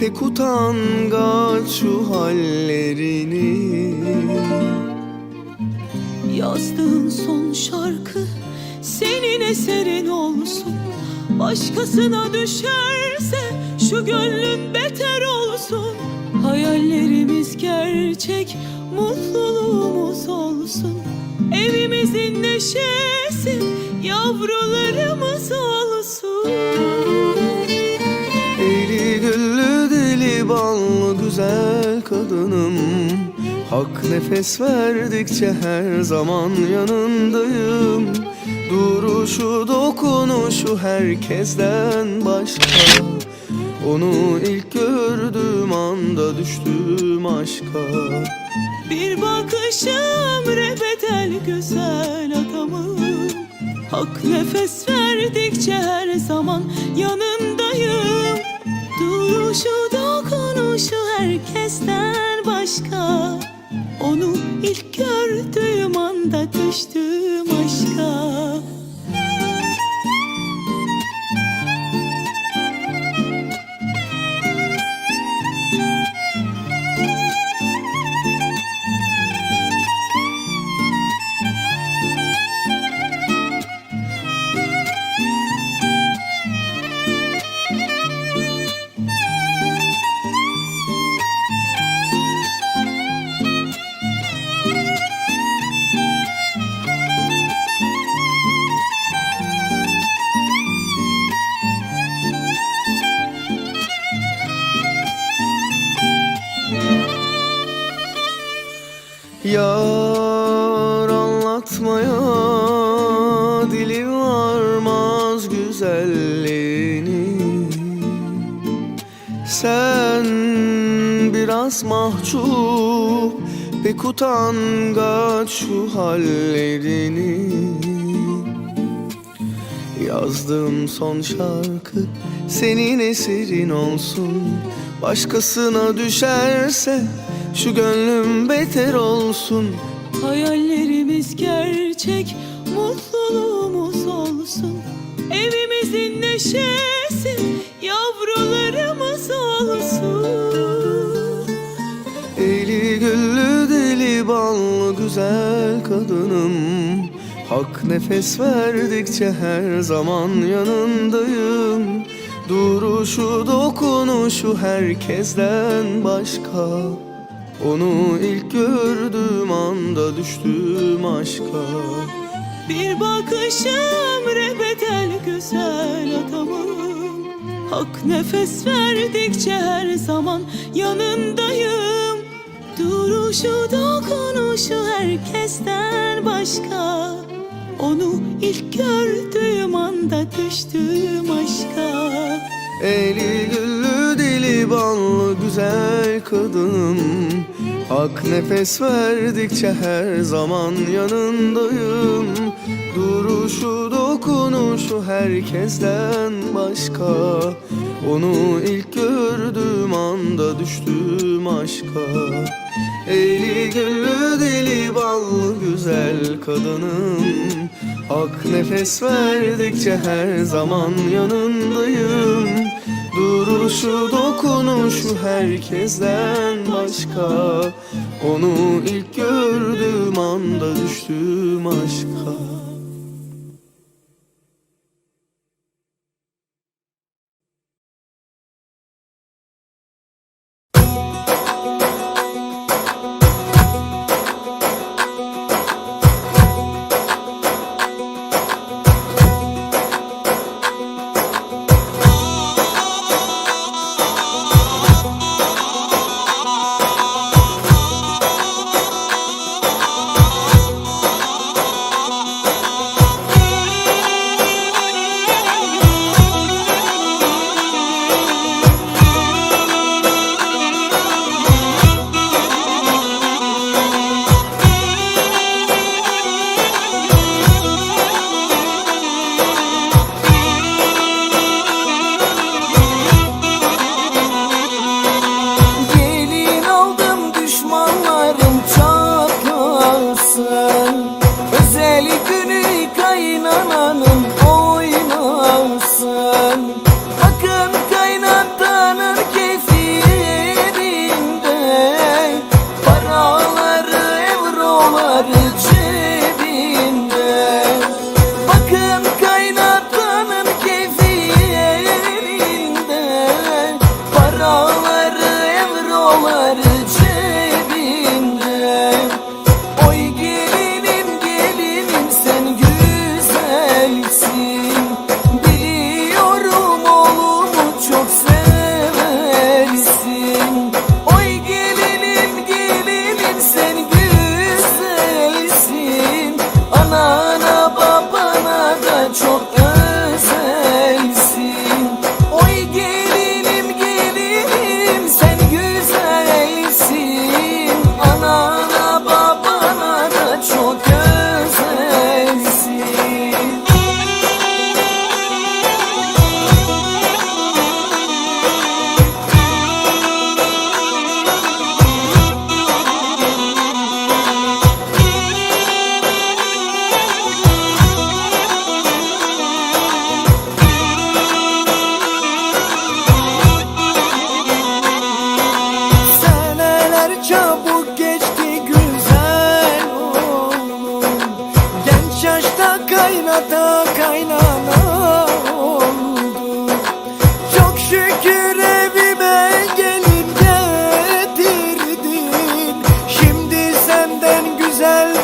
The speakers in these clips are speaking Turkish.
Pek utangaç şu hallerini. Yazdığın son şarkı senin eserin olsun. Başkasına düşerse şu gönlün beter olsun. Hayallerimiz gerçek, mutluluğumuz olsun. Evimizin neşesi, yavrularımız olsun Hak nefes verdikçe her zaman yanındayım. Duruşu dokunuşu herkesten başka. Onu ilk gördüğüm anda düştüm aşka. Bir bakışım rebedel güzel adamım Hak nefes verdikçe her zaman yanındayım. Duruşu dokunuşu herkesten başka Onu ilk gördüğüm anda düştüm Sen biraz mahcup pek utangaç şu hallerini. Yazdığım son şarkı senin eserin olsun. Başkasına düşerse şu gönlüm beter olsun. Hayallerimiz gerçek, mutluluğumuz olsun Evimizin neşesi, yavrularımız olsun. Eli güllü deli ballı güzel kadınım. Hak nefes verdikçe her zaman yanındayım. Duruşu dokunuşu herkesten başka. Onu ilk gördüğüm anda düştüm aşka. Bir bakışım rebedel güzel adamım. Hak nefes verdikçe her zaman yanındayım. Duruşu dokunuşu herkesten başka. Onu ilk gördüğüm anda düştüm aşka. Eli güllü dili ballı güzel kadınım Hak nefes verdikçe her zaman yanındayım. Duruşu dokunuşu herkesten başka. Onu ilk gördüğüm anda düştüm aşka. Eli güllü dili ballı güzel kadınım. Hak nefes verdikçe her zaman yanındayım Duruşu dokunuşu herkesten başka. Onu ilk gördüğüm anda düştüm aşka control. Güzel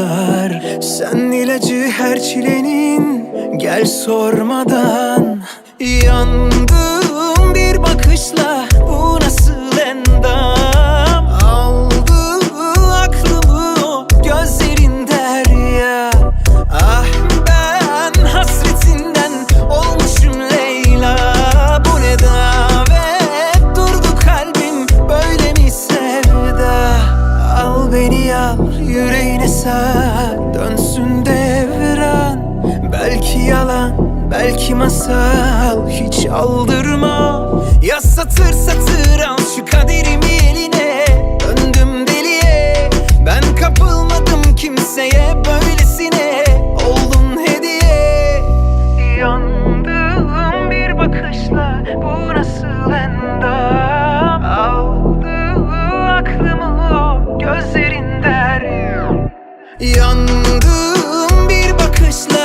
kadar. Sen ilacı her çilenin Gel sormadan. Yandım bir bakışla Bu yüreğine sar dönsün devran. Belki yalan belki masal hiç aldırma. Ya satır satır al şu kaderimi eline Yandım bir bakışla